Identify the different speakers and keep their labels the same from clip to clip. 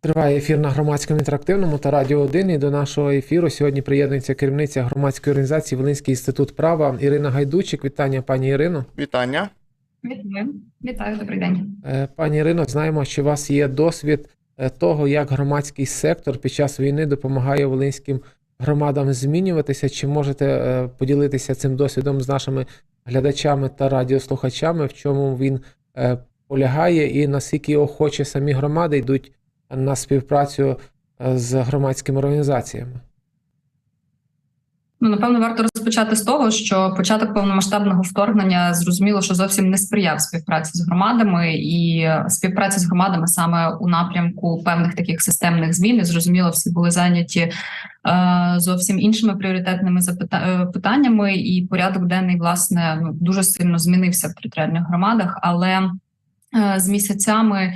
Speaker 1: Триває ефір на громадському інтерактивному та радіо 1. І до нашого ефіру сьогодні приєднується керівниця громадської організації Волинський інститут права Ірина Гайдучик. Вітання, пані Ірино.
Speaker 2: Вітання.
Speaker 3: Вітаю, вітаю, добрий день.
Speaker 1: Е, Пані Ірино, знаємо, що у вас є досвід е, того, як громадський сектор під час війни допомагає волинським громадам змінюватися. Чи можете е, поділитися цим досвідом з нашими глядачами та радіослухачами, в чому він полягає, і наскільки охоче самі громади йдуть на співпрацю е, з громадськими організаціями?
Speaker 3: Ну, напевно, варто розпочати з того, що початок повномасштабного вторгнення зрозуміло, що зовсім не сприяв співпраці з громадами, і співпраці з громадами саме у напрямку певних таких системних змін. І, Зрозуміло, всі були зайняті е, зовсім іншими пріоритетними е, питаннями, і порядок денний власне ну дуже сильно змінився в територіальних громадах, але з місяцями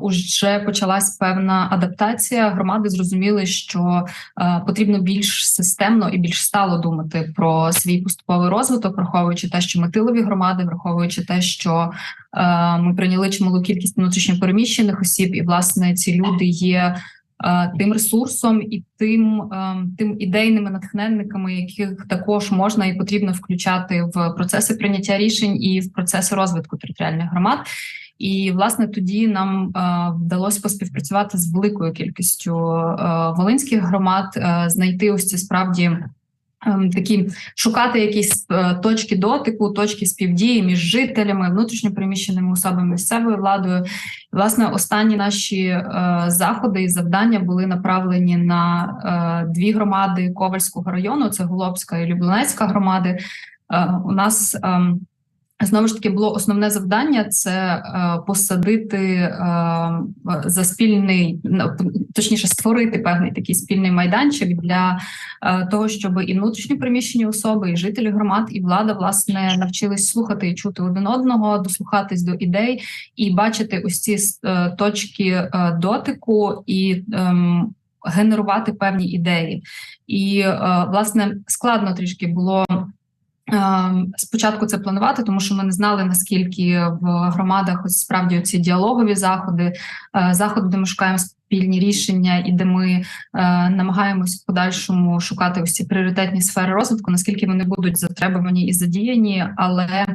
Speaker 3: уже почалась певна адаптація. Громади зрозуміли, що е, потрібно більш системно і більш стало думати про свій поступовий розвиток, враховуючи те, що ми тилові громади, враховуючи те, що е, ми прийняли чималу кількість внутрішньопереміщених осіб, і власне ці люди є. Е, Тим ресурсом і тим, е, тим ідейними натхненниками, яких також можна і потрібно включати в процеси прийняття рішень і в процеси розвитку територіальних громад. І власне тоді нам е, вдалося поспівпрацювати з великою кількістю волинських громад, знайти ось ці справді. Ем, Такі шукати якісь е, точки дотику, точки співдії між жителями, внутрішньопереміщеними особами, місцевою владою. Власне, останні наші е, заходи і завдання були направлені на е, дві громади Ковальського району: це Голобська і Люблинецька громади. У нас ем, Знову ж таки, було основне завдання це е, посадити е, за спільний, ну, точніше, створити певний такий спільний майданчик для е, того, щоб і внутрішньо приміщені особи, і жителі громад, і влада власне навчились слухати і чути один одного, дослухатись до ідей і бачити ось ці точки дотику і. ем, Генерувати певні ідеї, і власне складно трішки було Спочатку це планувати, тому що ми не знали наскільки в громадах ось справді ці діалогові заходи, е, заходи, де ми шукаємо спільні рішення, і де ми е, намагаємось в подальшому шукати ось ці пріоритетні сфери розвитку, наскільки вони будуть затребувані і задіяні. Але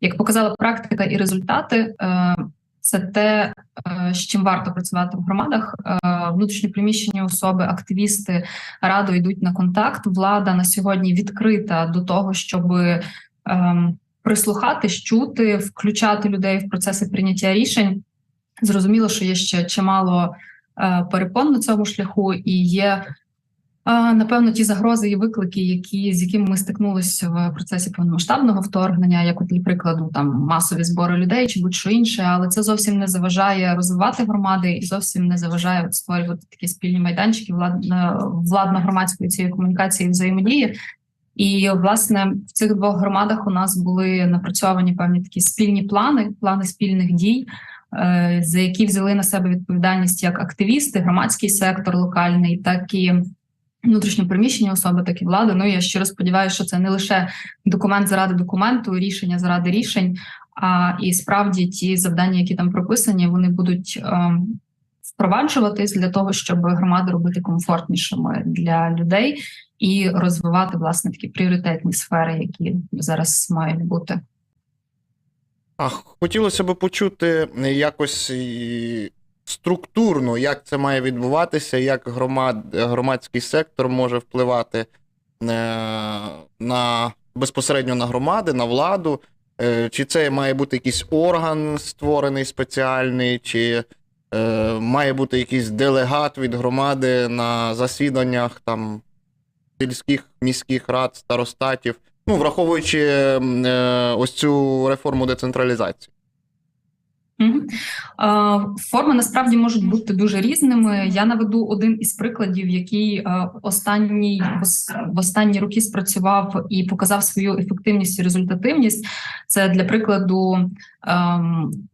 Speaker 3: як показала практика і результати, е, це те, е, з чим варто працювати в громадах. Е, Внутрішньоприміщені особи, активісти радо йдуть на контакт. Влада на сьогодні відкрита до того, щоб ем, прислухатись, чути, включати людей в процеси прийняття рішень. Зрозуміло, що є ще чимало е, перепон на цьому шляху, і є Напевно, ті загрози і виклики, які з якими ми стикнулися в процесі повномасштабного вторгнення, як от для прикладу, там масові збори людей чи будь-що інше, але це зовсім не заважає розвивати громади і зовсім не заважає створювати такі спільні майданчики владно владно-громадської цієї комунікації і взаємодії. І власне в цих двох громадах у нас були напрацьовані певні такі спільні плани, плани спільних дій. е, За які взяли на себе відповідальність як активісти, громадський сектор локальний, так і внутрішньопереміщені особи, так і влада. Ну я щиро сподіваюся, що це не лише документ заради документу, рішення заради рішень, а і справді ті завдання, які там прописані, вони будуть ем, впроваджуватись для того, щоб громади робити комфортнішими для людей і розвивати власне такі пріоритетні сфери, які зараз мають бути.
Speaker 2: А хотілося б почути якось структурно, як це має відбуватися, як громад, громадський сектор може впливати е, на безпосередньо на громади, на владу. Е, Чи це має бути якийсь орган створений спеціальний, чи е, має бути якийсь делегат від громади на засіданнях там сільських міських рад, старостатів, ну, враховуючи е, ось цю реформу децентралізації.
Speaker 3: Форми насправді можуть бути дуже різними. Я наведу один із прикладів, який е, останній в останні роки спрацював і показав свою ефективність і результативність. Це для прикладу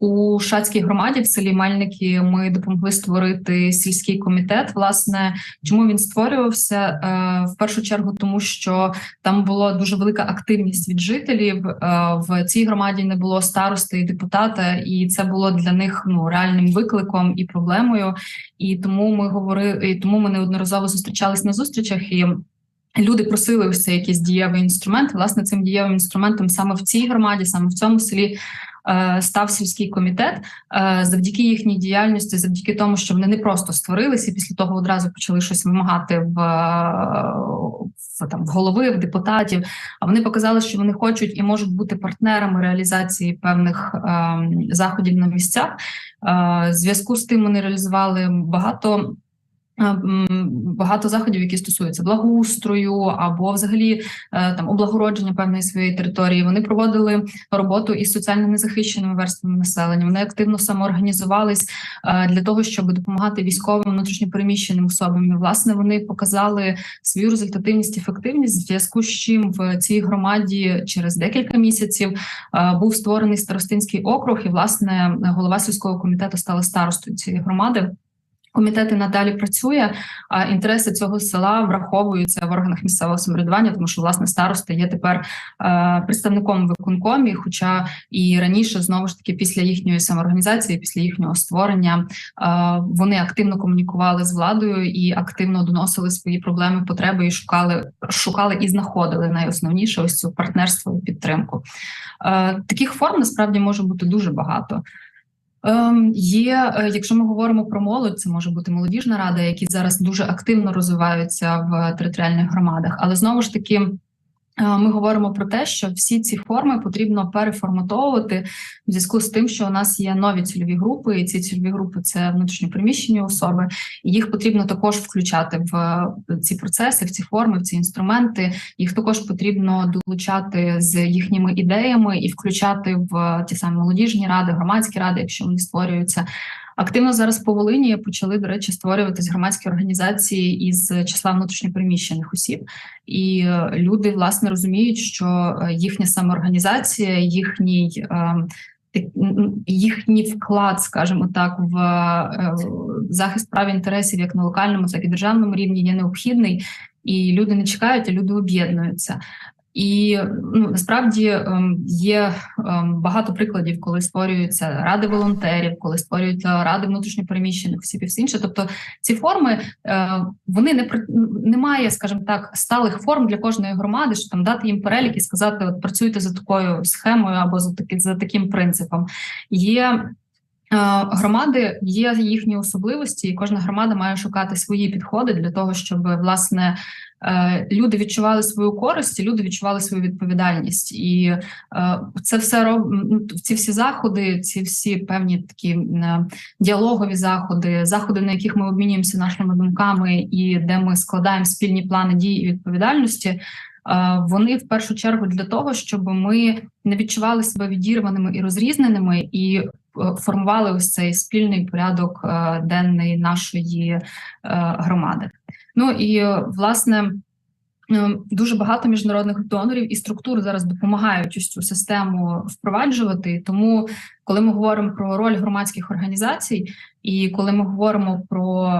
Speaker 3: у Шацькій громаді в селі Мельники ми допомогли створити сільський комітет. Власне, чому він створювався? Е, В першу чергу, тому що там була дуже велика активність від жителів. Е, В цій громаді не було старости і депутата, і це було для них ну реальним викликом і проблемою. І тому ми говорили, і тому ми неодноразово зустрічались на зустрічах і. Люди просили ось цей якийсь дієвий інструмент. Власне, цим дієвим інструментом саме в цій громаді, саме в цьому селі став сільський комітет е, завдяки їхній діяльності, завдяки тому, що вони не просто створилися, і після того одразу почали щось вимагати в, е, в там в голови, в депутатів. А вони показали, що вони хочуть і можуть бути партнерами реалізації певних е, заходів на місцях. Е, зв'язку з тим вони реалізували багато. Е, Багато заходів, які стосуються благоустрою або взагалі е, там облагородження певної своєї території. Вони проводили роботу із соціально незахищеними верствами населення. Вони активно самоорганізувались е, для того, щоб допомагати військовим внутрішньопереміщеним особам. І, власне, вони показали свою результативність, ефективність, в зв'язку з чим в цій громаді через декілька місяців був створений старостинський округ, і власне голова сільського комітету стала старостою цієї громади. Комітет і надалі працює, а інтереси цього села враховуються в органах місцевого самоврядування, тому що власне староста є тепер е, представником виконкомі. Хоча і раніше знову ж таки після їхньої самоорганізації, після їхнього створення, е, вони активно комунікували з владою і активно доносили свої проблеми, потреби і шукали, шукали і знаходили найосновніше ось цю партнерство і підтримку. Е, таких форм насправді може бути дуже багато. Ем, є, е, якщо ми говоримо про молодь, це може бути молодіжна рада, які зараз дуже активно розвиваються в територіальних громадах. Але знову ж таки, е, ми говоримо про те, що всі ці форми потрібно переформатовувати в зв'язку з тим, що у нас є нові цільові групи, і ці цільові групи це внутрішньопереміщені особи, і їх потрібно також включати в е, ці процеси, в ці форми, в ці інструменти. Їх також потрібно долучати з їхніми ідеями і включати в ті самі молодіжні ради, громадські ради, якщо вони створюються. Активно зараз по Волині почали, до речі, створюватись громадські організації із числа внутрішньопереміщених осіб, і е, люди власне розуміють, що е, їхня самоорганізація, їхній е, їхній вклад, скажімо так, в захист прав і інтересів як на локальному, так і державному рівні є необхідний, і люди не чекають, а люди об'єднуються. І ну насправді ем, є ем, багато прикладів, коли створюються ради волонтерів, коли створюються ради внутрішньопереміщених осіб і все інше. Тобто ці форми е, вони не немає, скажімо так, сталих форм для кожної громади, що там дати їм перелік і сказати, от працюйте за такою схемою або за таки за таким принципом. Є громади, є їхні особливості, і кожна громада має шукати свої підходи для того, щоб власне е, люди відчували свою користь, і люди відчували свою відповідальність, і е, це все роб... ну, ці всі заходи, ці всі певні такі е, діалогові заходи, заходи, на яких ми обмінюємося нашими думками, і де ми складаємо спільні плани дій і відповідальності. е, Вони в першу чергу для того, щоб ми не відчували себе відірваними і розрізненими, і е, формували ось цей спільний порядок е, денний нашої е, громади. Ну і е, власне. Дуже багато міжнародних донорів і структур зараз допомагають ось цю систему впроваджувати. Тому, коли ми говоримо про роль громадських організацій, і коли ми говоримо про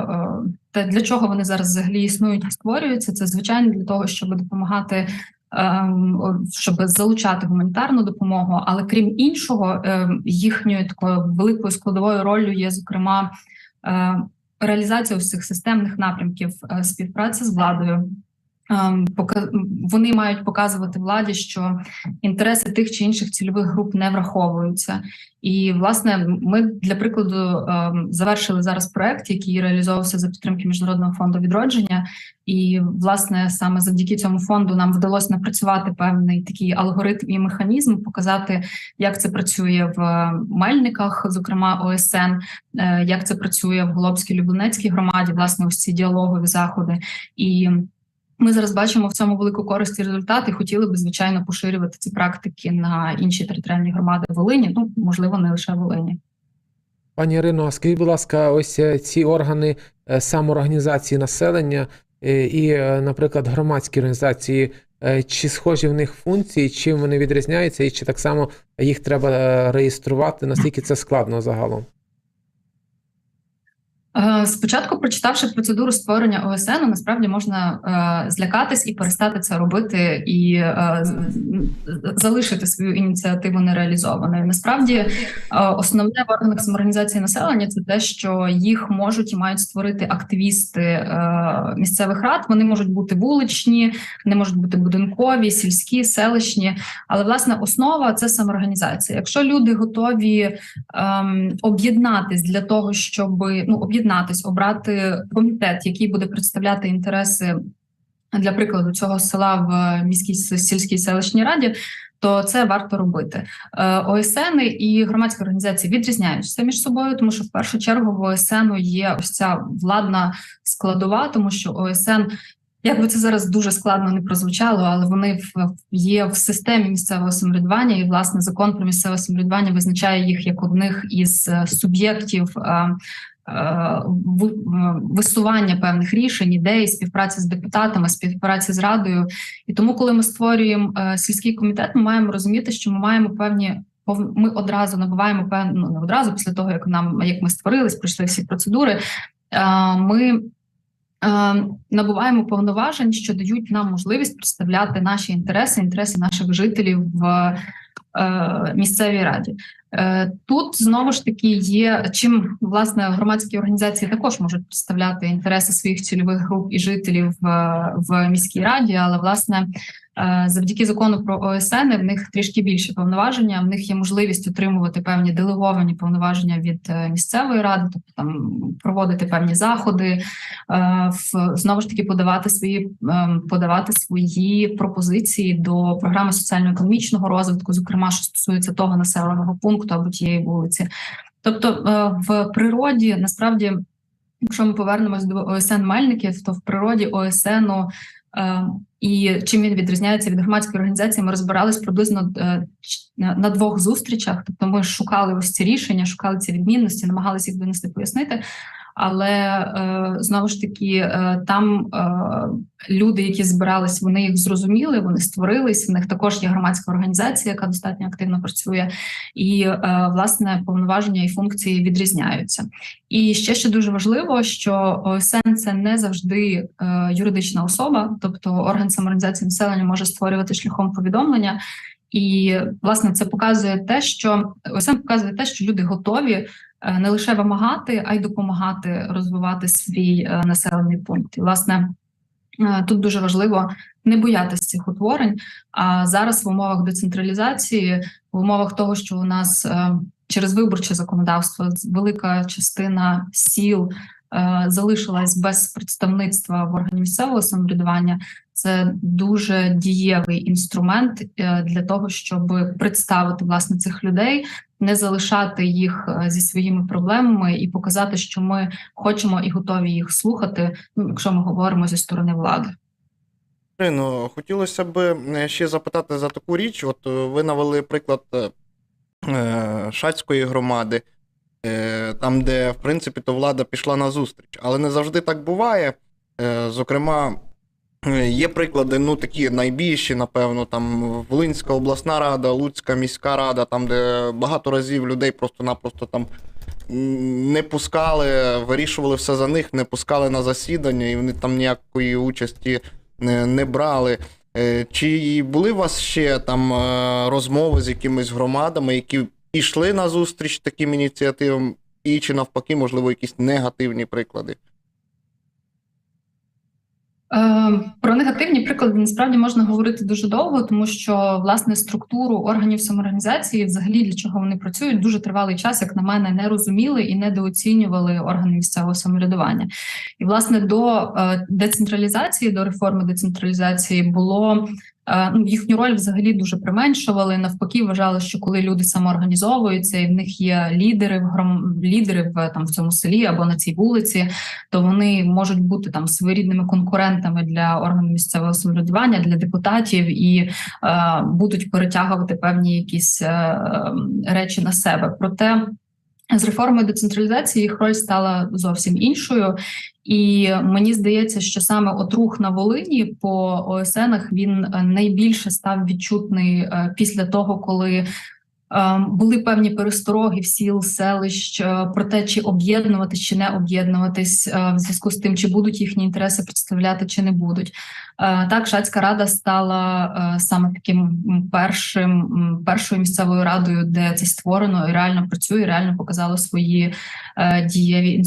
Speaker 3: те, для чого вони зараз взагалі існують і створюються, це звичайно для того, щоб допомагати. Ем, Щоб залучати гуманітарну допомогу, але крім іншого, ем, їхньою такою великою складовою ролью є зокрема е, реалізація усіх системних напрямків е, співпраці з владою. Ем, Вони мають показувати владі, що інтереси тих чи інших цільових груп не враховуються. І власне, ми для прикладу ем, завершили зараз проект, який реалізовувався за підтримки міжнародного фонду відродження. І власне саме завдяки цьому фонду нам вдалося напрацювати певний такий алгоритм і механізм, показати, як це працює в Мельниках, зокрема ОСН, е, як це працює в Голобській Люблинецькій громаді, власне, ось ці діалогові заходи. І ми зараз бачимо в цьому велику користь і результат, хотіли би звичайно поширювати ці практики на інші територіальні громади Волині. Ну можливо, не лише Волині.
Speaker 1: Пані Ірино, скажіть, будь ласка, ось е, ці органи е, самоорганізації населення е, і, наприклад, громадські організації, чи схожі в них функції, чим вони відрізняються, і чи так само їх треба реєструвати, наскільки це складно загалом?
Speaker 3: Е, Спочатку, прочитавши процедуру створення ОСН, насправді можна е, злякатись і перестати це робити, і е, залишити свою ініціативу нереалізованою. Насправді, основне в органах самоорганізації населення це те, що їх можуть і мають створити активісти місцевих рад. Вони можуть бути вуличні, вони можуть бути будинкові, сільські, селищні. Але власне основа це самоорганізація. Якщо люди готові ем, об'єднатись для того, щоб ну об'єднатись, обрати комітет, який буде представляти інтереси для прикладу цього села в міській сільській селищній раді. То це варто робити. Е, ОСН і громадські організації відрізняються між собою, тому що в першу чергу в ОСН є ось ця владна складова, тому що ОСН як би це зараз дуже складно не прозвучало, але вони є в системі місцевого самоврядування, і власне закон про місцеве самоврядування визначає їх як одних із е, суб'єктів. Е, е, ви- Висування певних рішень, ідей, співпраці з депутатами, співпраці з радою, і тому, коли ми створюємо е, сільський комітет, ми маємо розуміти, що ми маємо певні ми одразу набуваємо певну ну, не одразу після того, як нам як ми створились, пройшли всі процедури. Ми набуваємо повноважень, що дають нам можливість представляти наші інтереси, інтереси наших жителів в місцевій раді. Е, Тут знову ж таки є чим власне громадські організації також можуть представляти інтереси своїх цільових груп і жителів в, в міській раді, але власне е, завдяки закону про ОСН в них трішки більше повноваження. В них є можливість отримувати певні делеговані повноваження від е, місцевої ради, тобто там проводити певні заходи, е, в знову ж таки подавати свої подавати свої пропозиції до програми соціально-економічного розвитку, зокрема, що стосується того населеного пункту або тієї вулиці. Тобто е, в природі насправді, якщо ми повернемось до ОСН Мельників, то в природі ОСН е, і чим він відрізняється від громадської організації, ми розбирались приблизно е, на двох зустрічах. Тобто, ми шукали ось ці рішення, шукали ці відмінності, намагалися їх донести пояснити. Але е, знову ж таки, е, там е, люди, які збирались, вони їх зрозуміли, вони створились. В них також є громадська організація, яка достатньо активно працює, і власне повноваження і функції відрізняються. І ще що дуже важливо, що ОСН це не завжди юридична особа, тобто орган самоорганізації населення може створювати шляхом повідомлення. І власне це показує те, що ОСН показує те, що люди готові не лише вимагати, а й допомагати розвивати свій е, населений пункт. І власне е, тут дуже важливо не боятися цих утворень. А зараз в умовах децентралізації, в умовах того, що у нас е, через виборче законодавство велика частина сіл е, залишилась без представництва в органі місцевого самоврядування. Це дуже дієвий інструмент е, для того, щоб представити власне цих людей, не залишати їх е, зі своїми проблемами і показати, що ми хочемо і готові їх слухати, ну, якщо ми говоримо зі сторони влади.
Speaker 2: Ірино, хотілося б е, ще запитати за таку річ. От ви навели приклад Шацької громади, там, де, в принципі, то влада пішла на зустріч. Але не завжди так буває. Зокрема, є приклади, ну такі найбільші, напевно, там Волинська обласна рада, Луцька міська рада, там, де багато разів людей просто-напросто там не пускали, вирішували все за них, не пускали на засідання, і вони там ніякої участі не, не брали. Е, Чи були у вас ще там е, розмови з якимись громадами, які йшли на зустріч таким ініціативам, і чи навпаки, можливо, якісь негативні приклади?
Speaker 3: Е, Про негативні приклади насправді можна говорити дуже довго, тому що власне структуру органів самоорганізації, взагалі для чого вони працюють, дуже тривалий час, як на мене, не розуміли і недооцінювали органи місцевого самоврядування. І власне до е, децентралізації, до реформи децентралізації було. Е, Ну, їхню роль взагалі дуже применшували. Навпаки, вважали, що коли люди самоорганізовуються, і в них є лідери в гром... лідери в там в цьому селі або на цій вулиці, то вони можуть бути там своєрідними конкурентами для органів місцевого самоврядування, для депутатів і е, будуть перетягувати певні якісь е, речі на себе. Проте з реформою децентралізації їх роль стала зовсім іншою, і мені здається, що саме от рух на Волині по ОСНах він е, найбільше став відчутний е, після того, коли. Ем, Були певні перестороги в сіл, селищ е, про те, чи об'єднуватись, чи не об'єднуватись е, в зв'язку з тим, чи будуть їхні інтереси представляти, чи не будуть. Е, Так, Шацька рада стала саме таким першим першою місцевою радою, де це створено і реально працює, реально показало свої дієві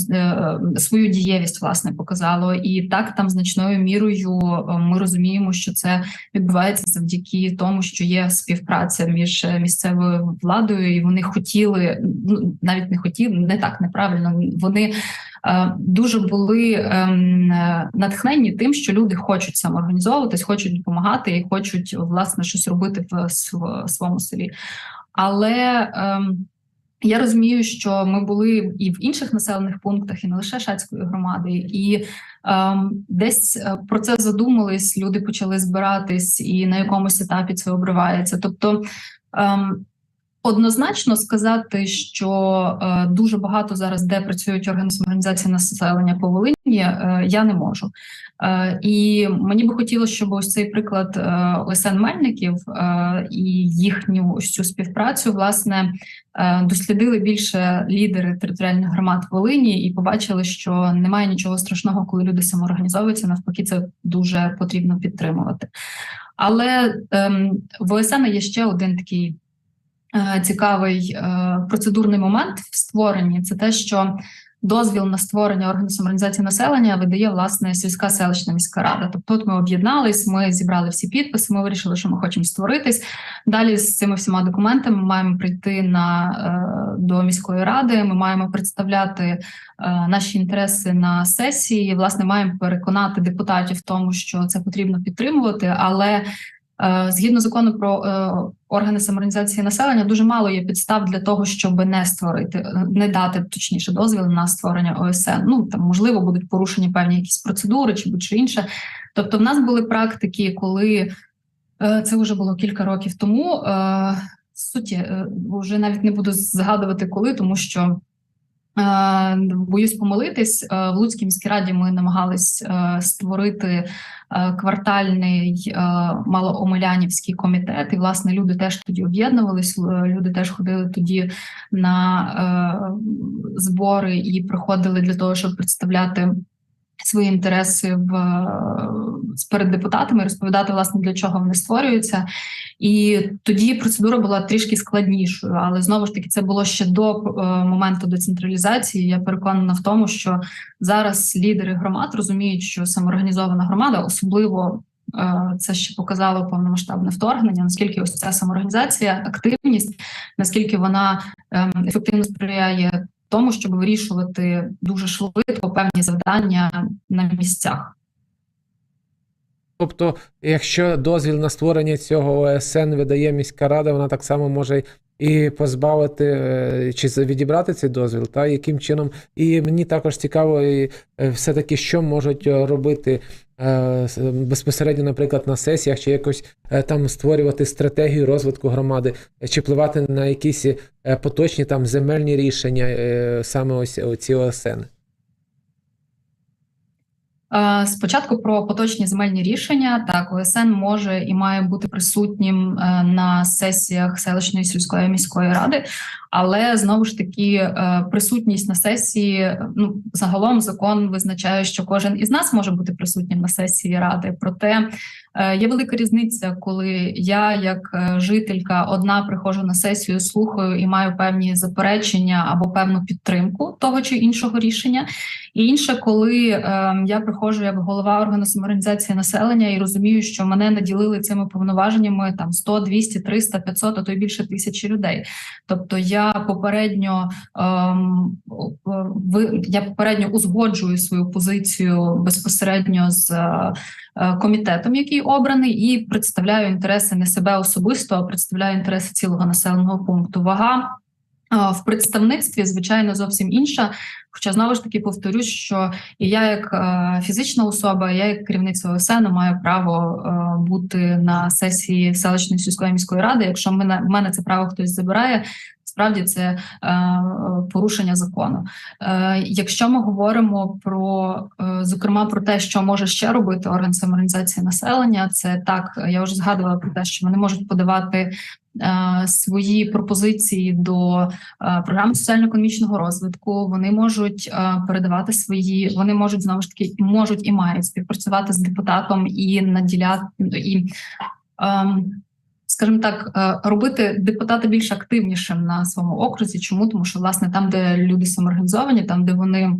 Speaker 3: свою дієвість, власне, показало. І так там значною мірою ми розуміємо, що це відбувається завдяки тому, що є співпраця між місцевою владою, і вони хотіли, ну навіть не хотіли, не так неправильно. Вони е, дуже були ем, натхненні тим, що люди хочуть самоорганізовуватись, хочуть допомагати і хочуть власне щось робити в св- своєму селі. Але ем, я розумію, що ми були і в інших населених пунктах, і не лише Шацької громади, і ем, десь е, про це задумались, люди почали збиратись, і на якомусь етапі це обривається. Тобто ем, однозначно сказати, що е, дуже багато зараз де працюють органи самоорганізації населення по Волині, е, я не можу. Е, і мені би хотілося, щоб ось цей приклад ОСН Мельників і їхню ось цю співпрацю власне дослідили більше лідери територіальних громад Волині і побачили, що немає нічого страшного, коли люди самоорганізовуються. Навпаки, це дуже потрібно підтримувати. Але ем, в ОСН є ще один такий цікавий е, процедурний момент в створенні. Це те, що дозвіл на створення органу самоорганізації населення видає власне сільська селищна міська рада. Тобто, ми об'єднались, ми зібрали всі підписи, ми вирішили, що ми хочемо створитись. Далі з цими всіма документами ми маємо прийти на е, до міської ради. Ми маємо представляти е, наші інтереси на сесії. Власне, маємо переконати депутатів в тому, що це потрібно підтримувати, але Е, Згідно закону про е, органи самоорганізації населення, дуже мало є підстав для того, щоб не створити, е, не дати точніше дозвіл на створення ОСН. Ну там можливо будуть порушені певні якісь процедури чи будь-що інше. Тобто, в нас були практики, коли е, це вже було кілька років тому. Е, суті, е, вже навіть не буду згадувати коли, тому що. Е, Боюсь помилитись Е, в Луцькій міській раді. Ми намагались е, створити квартальний малоомелянівський комітет. І власне люди теж тоді об'єднувались. Люди теж ходили тоді на збори і приходили для того, щоб представляти свої інтереси в перед депутатами, розповідати власне для чого вони створюються. І тоді процедура була трішки складнішою, але знову ж таки це було ще до е, моменту децентралізації. Я переконана в тому, що зараз лідери громад розуміють, що самоорганізована громада, особливо е, це ще показало повномасштабне вторгнення. Наскільки ось ця самоорганізація, активність, наскільки вона е, ефективно сприяє тому, щоб вирішувати дуже швидко певні завдання на місцях.
Speaker 1: Тобто, якщо дозвіл на створення цього ОСН видає міська рада, вона так само може і позбавити е, чи відібрати цей дозвіл, та яким чином. І мені також цікаво, і, е, все-таки, що можуть е, робити безпосередньо, наприклад, на сесіях, чи якось там створювати стратегію розвитку громади, чи впливати на якісь поточні там земельні рішення, саме ось ці ОСН.
Speaker 3: Е, Спочатку про поточні земельні рішення. Так, ОСН може і має бути присутнім е, на сесіях селищної сільської міської ради, але знову ж таки е, присутність на сесії. Ну загалом закон визначає, що кожен із нас може бути присутнім на сесії ради. Проте є велика різниця, коли я, як жителька, одна приходжу на сесію, слухаю і маю певні заперечення або певну підтримку того чи іншого рішення. І інше, коли е, я приходжу як голова органу самоорганізації населення і розумію, що мене наділили цими повноваженнями там 100, 200, 300, 500, а то й більше тисячі людей. Тобто я попередньо ем, ви я попередньо узгоджую свою позицію безпосередньо з е, е, комітетом, який обраний, і представляю інтереси не себе особисто, а представляю інтереси цілого населеного пункту. Вага в представництві, звичайно, зовсім інша. Хоча знову ж таки повторюсь, що і я, як е, фізична особа, я як керівниця ОСН маю право е, бути на сесії селищної сільської міської ради. Якщо мене в мене це право хтось забирає, справді це е, порушення закону. Е, якщо ми говоримо про е, зокрема про те, що може ще робити орган самоорганізації населення, це так я вже згадувала про те, що вони можуть подавати свої пропозиції до е, програми соціально-економічного розвитку. Вони можуть е, передавати свої, вони можуть знову ж таки можуть і мають співпрацювати з депутатом і наділяти і. ем, Скажімо так, е, робити депутата більш активнішим на своєму окрузі. Чому тому, що власне там, де люди самоорганізовані, там де вони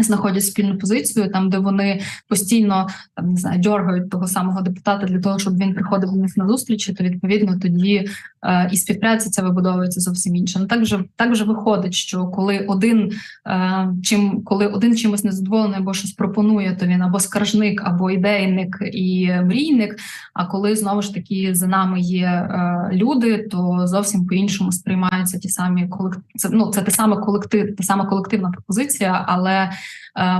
Speaker 3: знаходять спільну позицію, там де вони постійно там не знаю, дьоргають того самого депутата для того, щоб він приходив до них на зустрічі, то відповідно тоді е, і співпраця ця вибудовується зовсім інше. Ну так же так же виходить, що коли один е, чим коли один чимось незадоволений або щось пропонує, то він або скаржник, або ідейник і мрійник. А коли знову ж таки за нами є е, люди, то зовсім по-іншому сприймаються ті самі колектив. Це ну це те саме колектив, та сама колективна пропозиція, але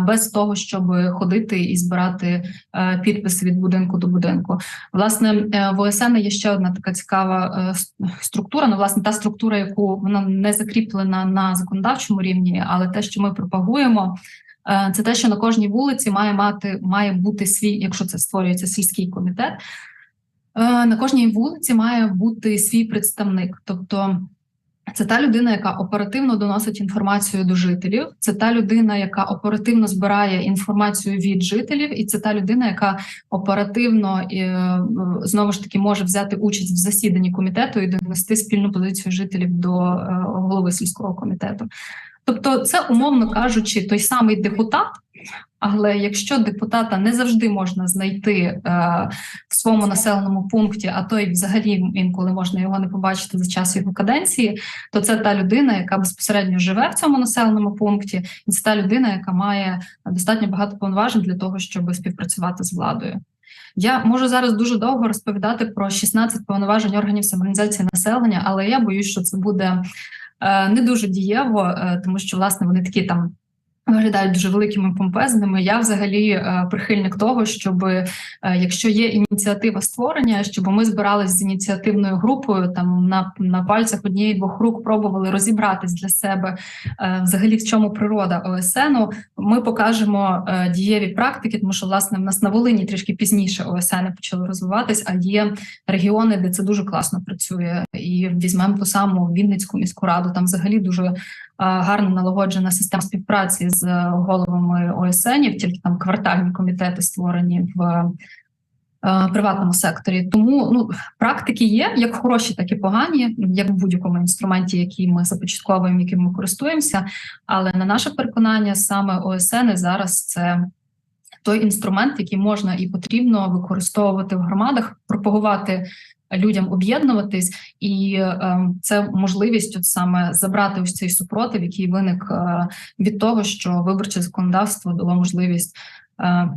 Speaker 3: без того, щоб ходити і збирати е, підписи від будинку до будинку. Власне, е, в ОСН є ще одна така цікава е, структура. Ну, власне, та структура, яку вона не закріплена на законодавчому рівні, але те, що ми пропагуємо. е, Це те, що на кожній вулиці має мати має бути свій, якщо це створюється сільський комітет. е, На кожній вулиці має бути свій представник. Тобто це та людина, яка оперативно доносить інформацію до жителів. Це та людина, яка оперативно збирає інформацію від жителів, і це та людина, яка оперативно е, знову ж таки може взяти участь в засіданні комітету і донести спільну позицію жителів до е, голови сільського комітету. Тобто, це умовно кажучи, той самий депутат. Але якщо депутата не завжди можна знайти е, в своєму населеному пункті, а то й взагалі інколи можна його не побачити за час його каденції, то це та людина, яка безпосередньо живе в цьому населеному пункті, і це та людина, яка має достатньо багато повноважень для того, щоб співпрацювати з владою. Я можу зараз дуже довго розповідати про 16 повноважень органів самоорганізації населення, але я боюсь, що це буде е, не дуже дієво, е, тому що власне вони такі там. Виглядають дуже великими помпезними. Я взагалі е, прихильник того, щоб е, якщо є ініціатива створення, щоб ми збирались з ініціативною групою, там на, на пальцях однієї двох рук пробували розібратись для себе е, взагалі в чому природа ОСНу. Ми покажемо дієві практики, тому що власне в нас на Волині трішки пізніше ОСН почали розвиватись, а є регіони, де це дуже класно працює. І візьмемо ту саму Вінницьку міську раду. Там взагалі дуже гарно налагоджена система співпраці з е, головами ОСНів, тільки там квартальні комітети створені в е, приватному секторі. Тому ну практики є як хороші, так і погані, як в будь-якому інструменті, який ми започатковуємо, яким ми користуємося. Але на наше переконання, саме ОСН зараз це. Той інструмент, який можна і потрібно використовувати в громадах, пропагувати людям об'єднуватись, і е, це можливість от саме забрати ось цей супротив, який виник е, від того, що виборче законодавство дало можливість, е,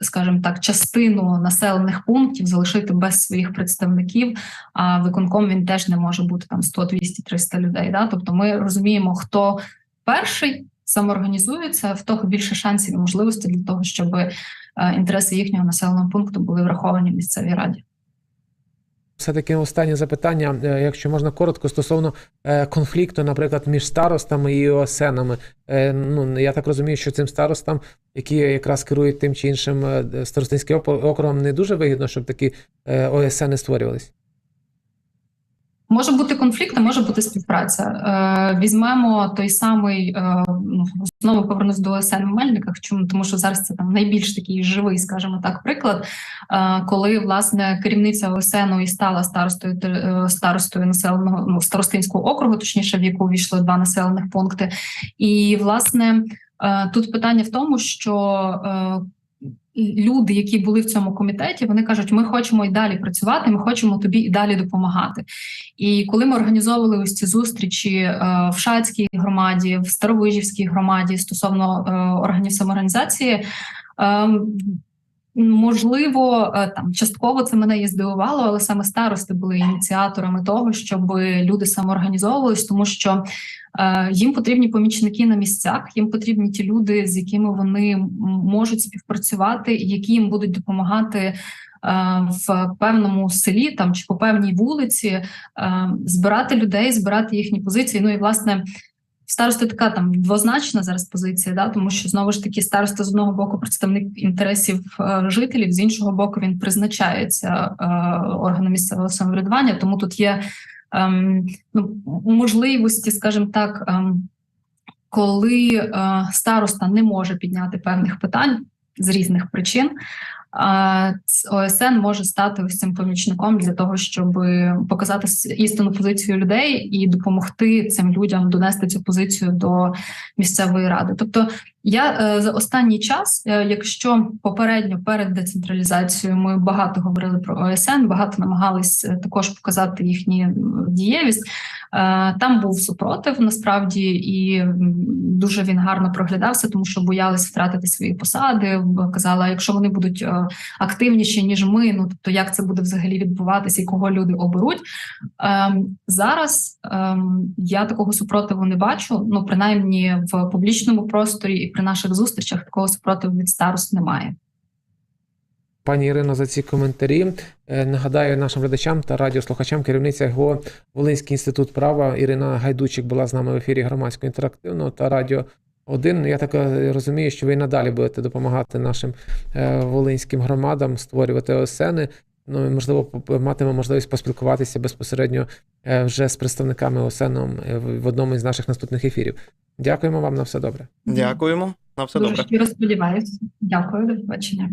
Speaker 3: скажімо так, частину населених пунктів залишити без своїх представників. А виконком він теж не може бути там 100, 200, 300 людей. Да? Тобто, ми розуміємо, хто перший самоорганізується, в того більше шансів і можливостей для того, щоб інтереси їхнього населеного пункту були враховані в місцевій раді.
Speaker 1: Все-таки останнє запитання, е, якщо можна коротко, стосовно е, конфлікту, наприклад, між старостами і ОСНами. Е, Ну, я так розумію, що цим старостам, які якраз керують тим чи іншим старостинським округом, не дуже вигідно, щоб такі ОСН створювались.
Speaker 3: Може бути конфлікт, а може бути співпраця. Е, візьмемо той самий е, ну, знову повернусь до ОСН в Мельниках. Чому тому, що зараз це там найбільш такий живий, скажімо так, приклад, е, коли власне керівниця ОСНу і стала старостою старостою населеного ну старостинського округу, точніше, в яку війшло два населених пункти, і власне тут питання в тому, що люди, які були в цьому комітеті, вони кажуть: ми хочемо і далі працювати, ми хочемо тобі і далі допомагати. І коли ми організовували ось ці зустрічі е, в Шацькій громаді, в Старовижівській громаді стосовно е, органів самоорганізації. Можливо, е, там частково це мене і здивувало, але саме старости були ініціаторами того, щоб люди самоорганізовувались, тому що е, їм потрібні помічники на місцях, їм потрібні ті люди, з якими вони можуть співпрацювати, які їм будуть допомагати е, в певному селі там чи по певній вулиці е, збирати людей, збирати їхні позиції. Ну і власне. Старости така там двозначна зараз позиція, да, тому що знову ж таки староста з одного боку представник інтересів е, жителів, з іншого боку, він призначається е, органом місцевого самоврядування. Тому тут є ем, ну, можливості, скажімо так, ем, коли е, староста не може підняти певних питань з різних причин. А ОСН може стати ось цим помічником для того, щоб показати істинну позицію людей і допомогти цим людям донести цю позицію до місцевої ради. Тобто, я е, за останній час, е, якщо попередньо перед децентралізацією ми багато говорили про ОСН, багато намагались е, також показати їхню м, дієвість. Там був супротив насправді, і дуже він гарно проглядався, тому що боялись втратити свої посади. Казала, якщо вони будуть е, активніші ніж ми, ну тобто як це буде взагалі відбуватися і кого люди оберуть. Ем, Зараз ем, я такого супротиву не бачу. Ну принаймні в публічному просторі і при наших зустрічах такого супротиву від старост немає.
Speaker 1: Пані Ірино, за ці коментарі. Е, Нагадаю нашим глядачам та радіослухачам керівниця ГО Волинський інститут права Ірина Гайдучик була з нами в ефірі громадського інтерактивного та радіо 1. Я так е, розумію, що ви і надалі будете допомагати нашим е, волинським громадам створювати ОСНи. Ну і можливо матиме можливість поспілкуватися безпосередньо е, вже з представниками ОСН в в одному із наших наступних ефірів. Дякуємо вам на все добре.
Speaker 2: Дякуємо. На все
Speaker 3: Дуже
Speaker 2: добре.
Speaker 3: щиро сподіваюся. Дякую, до побачення.